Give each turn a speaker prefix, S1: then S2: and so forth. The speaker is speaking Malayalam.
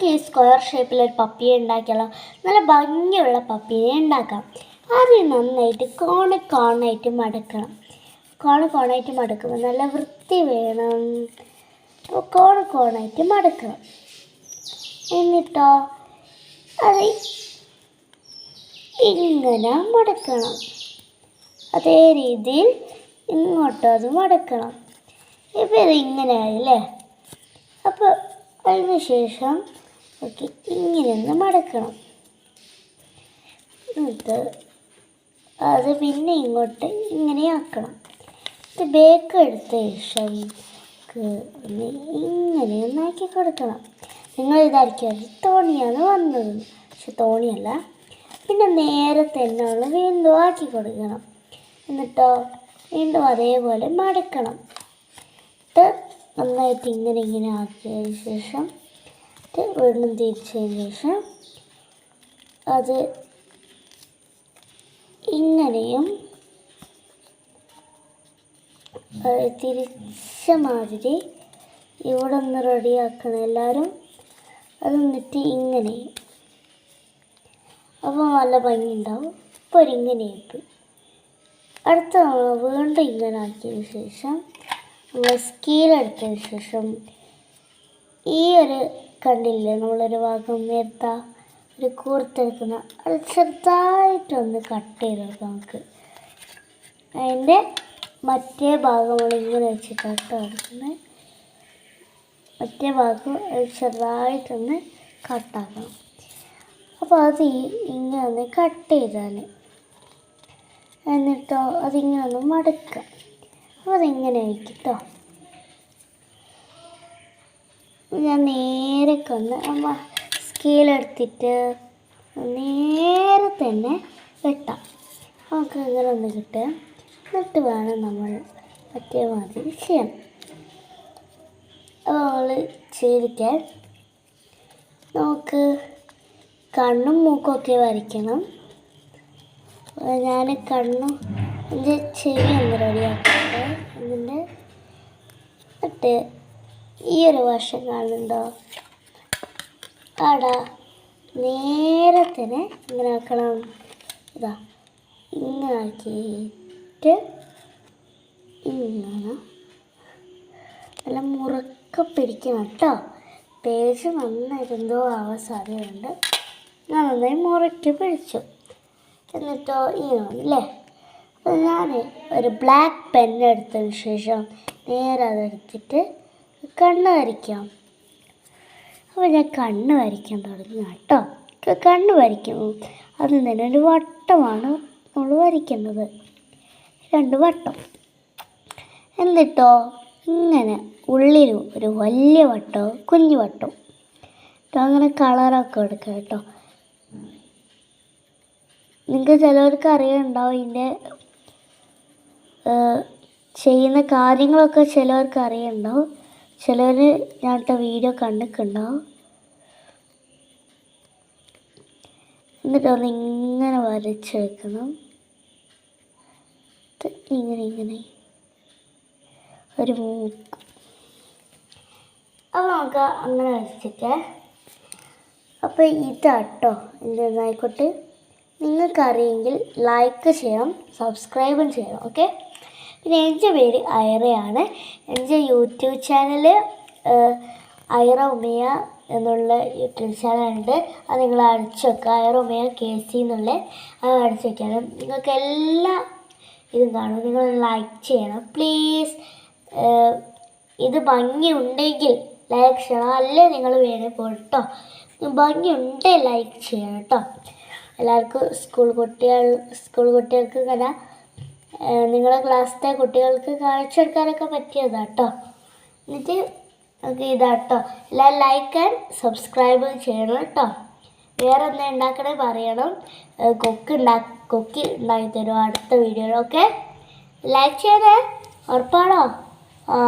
S1: നമുക്ക് ഈ സ്ക്വയർ ഷേപ്പിൽ ഒരു പപ്പിയെ ഉണ്ടാക്കിയാലോ? നല്ല ഭംഗിയുള്ള പപ്പിയെ ഉണ്ടാക്കാം. ആദ്യം നന്നായിട്ട് കോണ് കോണായിട്ട് മടക്കണം. കോണ് കോണായിട്ട് മടക്കുമ്പോൾ നല്ല വൃത്തി വേണം. കോണ് കോണായിട്ട് മടക്കണം. എന്നിട്ടോ? അത് ഇങ്ങനെ മടക്കണം. അതേ രീതിയിൽ ഇങ്ങോട്ടും അത് മടക്കണം. ഇപ്പം ഇത് ഇങ്ങനെ ആയില്ലേ അപ്പോൾ അതിന് ശേഷം ഓക്കെ ഇങ്ങനെ മടക്കണം. എന്നിട്ട് അത് പിന്നെ ഇങ്ങോട്ട് ഇങ്ങനെ ആക്കണം. ഇത് ബേക്ക് എടുത്ത ശേഷം ഒന്ന് ഇങ്ങനെ ഒന്നാക്കി കൊടുക്കണം. നിങ്ങൾ ഇതായിരിക്കും തോണിയാണ് വന്നത്. പക്ഷെ തോണിയല്ല. പിന്നെ നേരെ തന്നെ ഉള്ള വീണ്ടും ആക്കി കൊടുക്കണം. എന്നിട്ടോ വീണ്ടും അതേപോലെ മടക്കണം. എന്നിട്ട് നന്നായിട്ട് ഇങ്ങനെ ഇങ്ങനെ ആക്കിയതിന് ശേഷം ഇത് വീണ്ടും തിരിച്ചതിന് ശേഷം അത് ഇങ്ങനെയും തിരിച്ച മാതിരി ഇവിടെ ഒന്ന് റെഡിയാക്കണം എല്ലാവരും. അത് എന്നിട്ട് ഇങ്ങനെ. അപ്പോൾ നല്ല ഭംഗി ഉണ്ടാവും ഇപ്പോൾ ഒരു ഇങ്ങനെ ഇട്ടു. അടുത്ത വീണ്ടും ഇങ്ങനെ ആക്കിയതിന് ശേഷം നമ്മൾ സ്കീലെടുത്തതിന് ശേഷം ഈ ഒരു കണ്ടില്ലേ? നമ്മളൊരു ഭാഗം നേരത്ത ഒരു കൂർത്തെടുക്കുന്ന അത് ചെറുതായിട്ടൊന്ന് കട്ട് ചെയ്തെടുക്കാം നമുക്ക്. അതിന്റെ മറ്റേ ഭാഗം ഇങ്ങനെ വെച്ചിട്ടാണ് എടുക്കുന്നത് മറ്റേ ഭാഗം ചെറുതായിട്ടൊന്ന് കട്ടാക്കണം അപ്പോൾ അത് ഇങ്ങനെ ഒന്ന് കട്ട് ചെയ്താൽ എന്നിട്ടോ അതിങ്ങനെ ഒന്ന് മടക്കുക അപ്പോൾ അതിങ്ങനെ ആയിരിക്കും കേട്ടോ ഞാൻ നേരെ കൊന്ന് അമ്മ സ്കെയിലെടുത്തിട്ട് നേരെ തന്നെ വെട്ടാം. നമുക്ക് ഇങ്ങനെ ഒന്ന് കിട്ടുക. എന്നിട്ട് വേണം നമ്മൾ മറ്റേ മാതിരി ചെയ്യാൻ. അപ്പോൾ നമ്മൾ ചെയ്തിട്ട് നമുക്ക് കണ്ണും മൂക്കൊക്കെ വരയ്ക്കണം. ഞാൻ കണ്ണും എന്റെ ചെവി ഒന്ന് റെഡിയാക്കട്ടെ എന്നിട്ട് ഈ ഒരു വശം കാണുന്നുണ്ടോ? ആടാ നേരെ തന്നെ ഇങ്ങനെ ആക്കണം ഇതാ ഇങ്ങനെ ആക്കിയിട്ട് ഇങ്ങനെ നല്ല മുറുക്ക പിടിക്കണം കേട്ടോ. പേജ് വന്നിരുന്നോ ആവാൻ സാധ്യതയുണ്ട്. ഞാൻ നന്നായി മുറുക്കി പിടിച്ചു. എന്നിട്ടോ ഇങ്ങനെ അപ്പോൾ ഞാൻ ഒരു ബ്ലാക്ക് പെൻ എടുത്തതിന് ശേഷം നേരെ അതെടുത്തിട്ട് കണ്ണ് വരയ്ക്കാം അപ്പോൾ ഞാൻ കണ്ണ് വരയ്ക്കാൻ തുടങ്ങി കേട്ടോ. കണ്ണ് വരയ്ക്കുന്നു അതിൽ തന്നെ ഒരു വട്ടമാണ് നമ്മൾ വരയ്ക്കുന്നത്. രണ്ട് വട്ടം. എന്നിട്ടോ ഇങ്ങനെ ഉള്ളിൽ ഒരു വലിയ വട്ടവും കുഞ്ഞു വട്ടവും അങ്ങനെ കളറൊക്കെ എടുക്കാം കേട്ടോ. നിങ്ങൾക്ക് ചിലവർക്ക് അറിയുന്നുണ്ടാവും ഇതിന്റെ ചെയ്യുന്ന കാര്യങ്ങളൊക്കെ ചിലവർക്ക് അറിയുന്നുണ്ടാവും. ചിലവർ ഞാനത്തെ വീഡിയോ കണ്ടിട്ടുണ്ടാവും എന്നിട്ട് ഒന്ന് ഇങ്ങനെ വരച്ച് ഇത് ഇങ്ങനെ ഇങ്ങനെ. ഒരു മൂക്ക്. അപ്പോൾ നമുക്ക് അങ്ങനെ വരച്ചിട്ടേ. അപ്പോൾ ഇതാട്ടോ എന്തെന്നായിക്കോട്ടെ നിങ്ങൾക്കറിയെങ്കിൽ ലൈക്ക് ചെയ്യണം സബ്സ്ക്രൈബും ചെയ്യണം ഓക്കെ പിന്നെ എന്റെ പേര് ഐറയാണ്. എന്റെ യൂട്യൂബ് ചാനൽ ഐറ ഉമിയ എന്നുള്ള യൂട്യൂബ് ചാനലുണ്ട്. അത് നിങ്ങൾ അടിച്ചു വെക്കുക. ഐറ ഉമയ കെ സി എന്നുള്ള അത് അടിച്ചു വെക്കണം. നിങ്ങൾക്ക് എല്ലാ ഇതും കാണും. നിങ്ങൾ ലൈക്ക് ചെയ്യണം. പ്ലീസ് ഇത് ഭംഗിയുണ്ടെങ്കിൽ ലൈക്ക് ചെയ്യണം. അല്ലേ നിങ്ങൾ വേറെ പോട്ടോ ഭംഗിയുണ്ടെങ്കിൽ ലൈക്ക് ചെയ്യണം കേട്ടോ എല്ലാവർക്കും സ്കൂൾ കുട്ടികൾ സ്കൂൾ കുട്ടികൾക്ക് ഇങ്ങനെ നിങ്ങളുടെ ക്ലാസ്സിലെ കുട്ടികൾക്ക് കാണിച്ചു കൊടുക്കാനൊക്കെ പറ്റിയതാണ് കേട്ടോ എന്നിട്ട് നമുക്ക് ഇതാട്ടോ. എല്ലാം ലൈക്ക് ആൻഡ് സബ്സ്ക്രൈബ് ചെയ്യണം കേട്ടോ. വേറെ എന്താ ഉണ്ടാക്കണേ പറയണം. കൊക്ക് ഉണ്ടാ കൊക്കി ഉണ്ടാക്കി തരും അടുത്ത വീഡിയോയിലൊക്കെ ലൈക്ക് ചെയ്തേ ഉറപ്പാണോ? ആ.